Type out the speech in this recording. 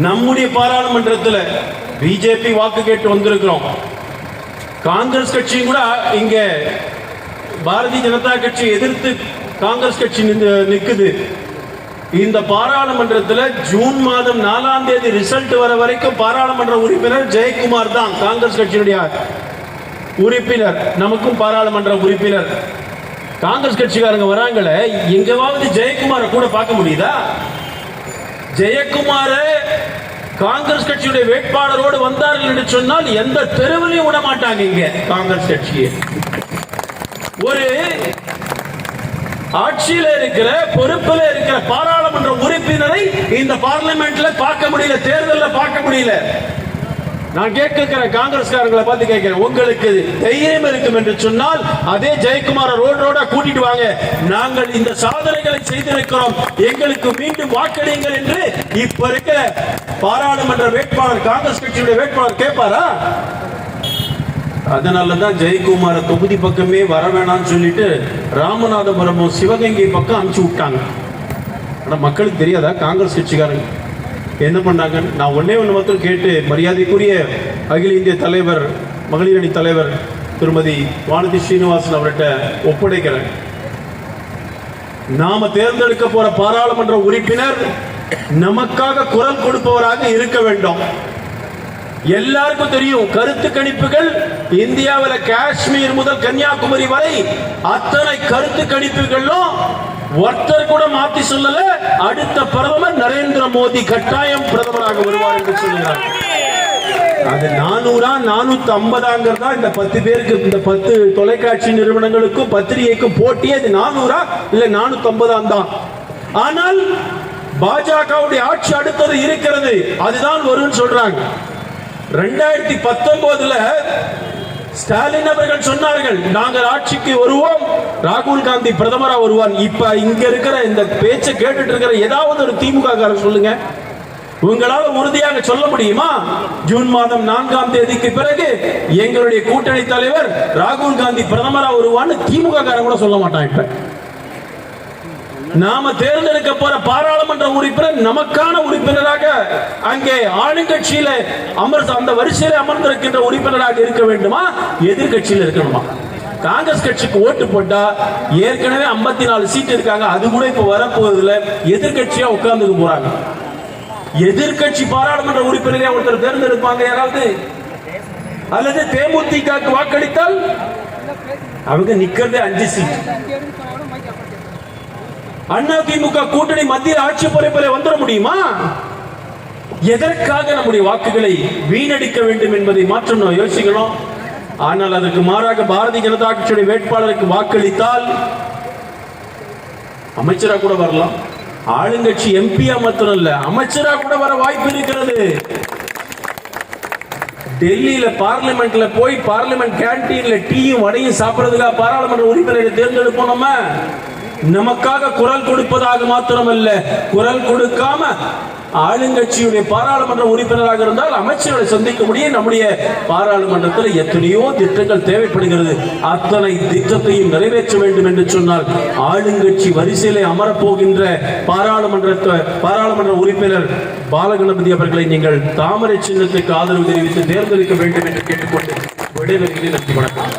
நம்முடைய பாராளுமன்றத்தில் பிஜேபி வாக்கு கேட்டு வந்திருக்கிறோம். காங்கிரஸ் கட்சியும் கூட இங்க பாரதிய ஜனதா கட்சி எதிர்த்து காங்கிரஸ் கட்சி நிற்குது இந்த பாராளுமன்றத்தில் ஜூன் மாதம் நாலாம் தேதி ரிசல்ட் வர வரைக்கும் பாராளுமன்ற உறுப்பினர் ஜெயக்குமார் தான் காங்கிரஸ் கட்சியினுடைய உறுப்பினர். நமக்கும் பாராளுமன்ற உறுப்பினர். காங்கிரஸ் கட்சிக்காரங்க வராங்களே எங்கவாவது ஜெயக்குமாரை கூட பார்க்க முடியுதா? ஜெயக்குமார காங்கிரஸ் கட்சியுடைய வேட்பாளரோடு வந்தார்கள் என்று சொன்னால் எந்த தெருவிலையும் விட மாட்டாங்க இங்க காங்கிரஸ் கட்சியை. ஒரு ஆட்சியில இருக்கிற பொறுப்புல இருக்கிற பாராளுமன்ற உறுப்பினரை இந்த பார்லிமெண்ட்ல பார்க்க முடியல தேர்தல்ல பார்க்க முடியல. நான் கேட்கிற காங்கிரஸ்காரங்களை பார்த்து கேட்கிறேன். உங்களுக்கு தைரியம் இருக்கும் என்று சொன்னால் அதே ஜெயக்குமார ரோடு ரோடா கூட்டிட்டு வாங்க. நாங்கள் இந்த சாதனைகளை செய்திருக்கிறோம். எங்களுக்கு மீண்டும் வாக்களியுங்கள் என்று இப்ப இருக்கிற பாராளுமன்ற வேட்பாளர் காங்கிரஸ் கட்சியுடைய வேட்பாளர் கேட்பாரா? அதனால தான் ஜெயக்குமார தொகுதி பக்கமே வர வேணாம்னு சொல்லிட்டு ராமநாதபுரமும் சிவகங்கை பக்கம் அனுப்பிச்சு விட்டாங்க. ஆனா மக்களுக்கு தெரியாதா? காங்கிரஸ் கட்சிக்காரங்க. என்ன பண்ணாங்க? நான் ஒன்னே ஒன்று மட்டும் கேட்டு மரியாதைக்குரிய அகில இந்திய தலைவர் மகளிர் அணி தலைவர் திருமதி வானதி ஸ்ரீனிவாசன் அவர்கிட்ட ஒப்படைக்கிறேன். நாம தேர்ந்தெடுக்க போற பாராளுமன்ற உறுப்பினர் நமக்காக குரல் கொடுப்பவராக இருக்க வேண்டும். எல்லாருக்கும் தெரியும் கருத்து கணிப்புகள் இந்தியாவில் காஷ்மீர் முதல் கன்னியாகுமரி வரை அத்தனை கருத்து கணிப்புகளும் ஒருத்தர் கூட மாத்தி சொல்லல. அடுத்த பிரதமர் நரேந்திர மோடி கட்டாயம் பிரதமராக வருவார் என்று சொல்கிறார் அது நானூறா நானூத்தி ஐம்பதாங்கிறதா இந்த பத்து பேருக்கு இந்த பத்து தொலைக்காட்சி நிறுவனங்களுக்கும் பத்திரிகைக்கும் போட்டியே அது நானூறா இல்ல நானூத்தி ஐம்பதாம் தான் ஆனால் பாஜகவுடைய ஆட்சி அடுத்தது இருக்கிறது. அதுதான் வரும்னு சொல்றாங்க. ரெண்டாயிரத்தி பத்தொன்பதுல ஸ்டாலின் அவர்கள் சொன்னார்கள் நாங்கள் ஆட்சிக்கு வருவோம். ராகுல் காந்தி பிரதமரா வருவான் இப்ப இங்க இருக்கிற இந்த பேச்சை கேட்டுட்டு இருக்கிற ஏதாவது ஒரு திமுக காரர் சொல்லுங்க. உங்களால் உறுதியாக சொல்ல முடியுமா? ஜூன் மாதம் நான்காம் தேதிக்கு பிறகு எங்களுடைய கூட்டணி தலைவர் ராகுல் காந்தி பிரதமரா வருவான்னு திமுக காரன் கூட சொல்ல மாட்டான் இப்ப. நாம தேர்ந்தெடுக்க போற பாராளுமன்ற உறுப்பினர் நமக்கான உறுப்பினராக அங்கே ஆளுங்கட்சியில அமர் அந்த வரிசையில அமர்ந்திருக்கின்ற உறுப்பினராக இருக்க வேண்டுமா? எதிர்கட்சியில் இருக்கணுமா? காங்கிரஸ் கட்சிக்கு ஓட்டு போட்டா ஏற்கனவே 54 நாலு சீட் இருக்காங்க. அது கூட இப்ப வரப்போவதில்ல எதிர்கட்சியா உட்கார்ந்துக்க போறாங்க. எதிர்கட்சி பாராளுமன்ற உறுப்பினரே ஒருத்தர் தேர்ந்தெடுப்பாங்க யாராவது? அல்லது தேமுதிக வாக்களித்தால்? அவங்க நிக்கிறதே அஞ்சு சீட் அண்ணா திமுக கூட்டணி மத்திய ஆட்சி பொறுப்பில் வந்துட முடியுமா? எதற்காக நம்முடைய வாக்குகளை வீணடிக்க வேண்டும் என்பதை மாற்றம் நாம் யோசிக்கணும். ஆனால் அதற்கு மாறாக பாரதிய ஜனதா கட்சியுடைய வேட்பாளருக்கு வாக்களித்தால் அமைச்சரா கூட வரலாம். ஆளுங்கட்சி எம்பியா மாத்திரம் இல்ல அமைச்சரா கூட வர வாய்ப்பு இருக்கிறது. டெல்லியில பார்லிமெண்ட்ல போய் பார்லிமெண்ட் கேன்டீன்ல டீயும் வடையும் சாப்பிடுறதுக்காக பாராளுமன்ற உறுப்பினரை தேர்ந்தெடுப்போம் நம்ம. நமக்காக குரல் கொடுப்பதாக மாத்திரமல்ல. குரல் கொடுக்காம ஆளுங்கட்சியுடைய பாராளுமன்ற உறுப்பினராக இருந்தால் அமைச்சர்களை சந்திக்க முடியும். நம்முடைய பாராளுமன்றத்தில் எத்தனையோ திட்டங்கள் தேவைப்படுகிறது. அத்தனை திட்டத்தையும் நிறைவேற்ற வேண்டும் என்று சொன்னால் ஆளுங்கட்சி வரிசையிலே அமரப்போகின்ற பாராளுமன்ற பாராளுமன்ற உறுப்பினர் பாலகணபதி அவர்களை நீங்கள் தாமரை சின்னத்துக்கு ஆதரவு தெரிவித்து தேர்ந்தெடுக்க வேண்டும் என்று கேட்டுக்கொண்டு விடைபெறுகிறேன். நன்றி வணக்கம்.